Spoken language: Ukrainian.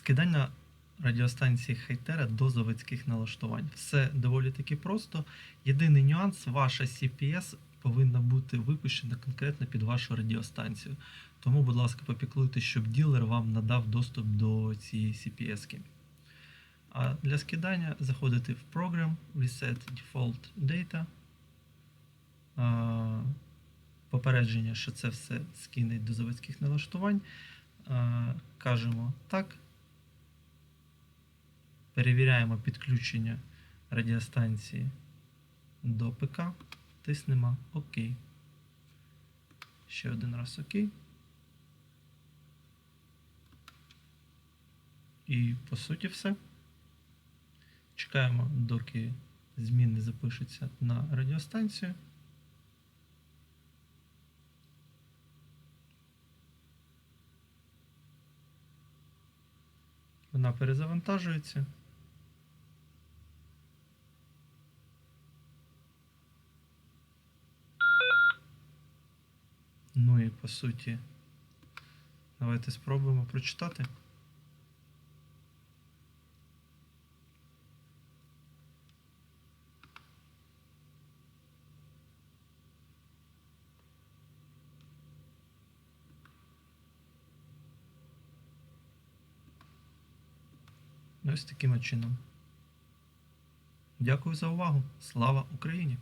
Скидання радіостанції Хейтера до заводських налаштувань. Все доволі таки просто. Єдиний нюанс, ваша CPS повинна бути випущена конкретно під вашу радіостанцію. Тому, будь ласка, попіклуйте, щоб ділер вам надав доступ до цієї CPS. -ки. А для скидання заходите в Program, Reset Default Data. Попередження, що це все скине до заводських налаштувань. Кажемо так. Перевіряємо підключення радіостанції до ПК. Тиснемо ОК. Ще один раз ОК. І по суті все. Чекаємо, доки зміни запишуться на радіостанцію. Вона перезавантажується. Ну і по суті, давайте спробуємо прочитати. Ось таким чином. Дякую за увагу. Слава Україні!